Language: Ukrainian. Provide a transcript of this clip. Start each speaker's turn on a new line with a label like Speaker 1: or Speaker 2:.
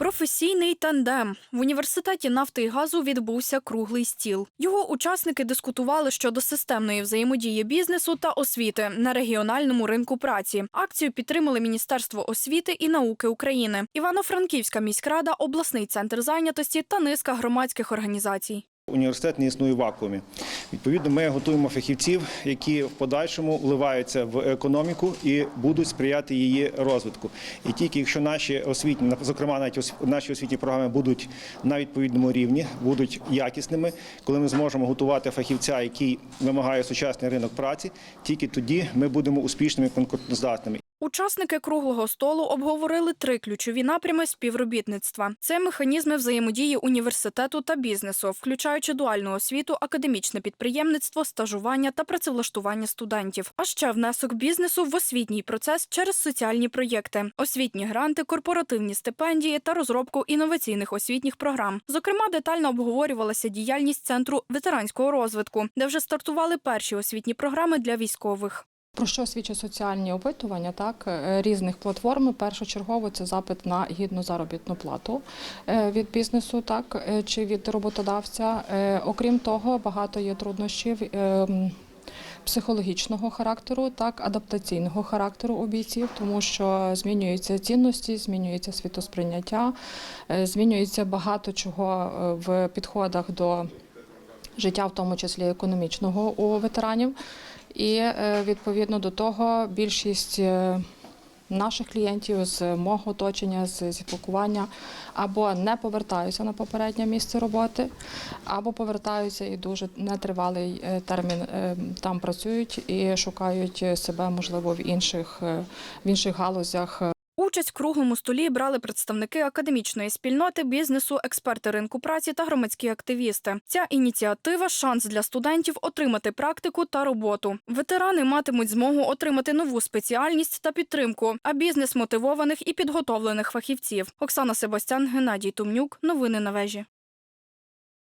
Speaker 1: Професійний тандем в університеті нафти і газу відбувся круглий стіл. Його учасники дискутували щодо системної взаємодії бізнесу та освіти на регіональному ринку праці. Акцію підтримали Міністерство освіти і науки України, Івано-Франківська міськрада, обласний центр зайнятості та низка громадських організацій.
Speaker 2: Університет не існує в вакуумі. Відповідно, ми готуємо фахівців, які в подальшому вливаються в економіку і будуть сприяти її розвитку. І тільки якщо наші освітні, зокрема, навіть наші освітні програми будуть на відповідному рівні, будуть якісними, коли ми зможемо готувати фахівця, який вимагає сучасний ринок праці, тільки тоді ми будемо успішними і конкурентоздатними.
Speaker 1: Учасники круглого столу обговорили три ключові напрями співробітництва: це механізми взаємодії університету та бізнесу, включаючи дуальну освіту, академічне підприємництво, стажування та працевлаштування студентів. А ще внесок бізнесу в освітній процес через соціальні проєкти, освітні гранти, корпоративні стипендії та розробку інноваційних освітніх програм. Зокрема, детально обговорювалася діяльність центру ветеранського розвитку, де вже стартували перші освітні програми для військових.
Speaker 3: Про що свідчать соціальні опитування так е, різних платформ? Першочергово це запит на гідну заробітну плату е, від бізнесу, так е, чи від роботодавця. Окрім того, багато є труднощів. е, Психологічного характеру, так адаптаційного характеру у бійців, тому що змінюються цінності, змінюється світосприйняття, змінюється багато чого в підходах до життя, в тому числі економічного у ветеранів. І е, відповідно до того більшість е, наших клієнтів з мого оточення, з спілкування або не повертаються на попереднє місце роботи, або повертаються і дуже нетривалий е, термін там працюють і шукають себе, можливо, в інших, в інших галузях
Speaker 1: Участь в круглому столі брали представники академічної спільноти, бізнесу, експерти ринку праці та громадські активісти. Ця ініціатива шанс для студентів отримати практику та роботу. Ветерани матимуть змогу отримати нову спеціальність та підтримку, а бізнес мотивованих і підготовлених фахівців. Оксана Себастян, Геннадій Тумнюк. Новини на вежі.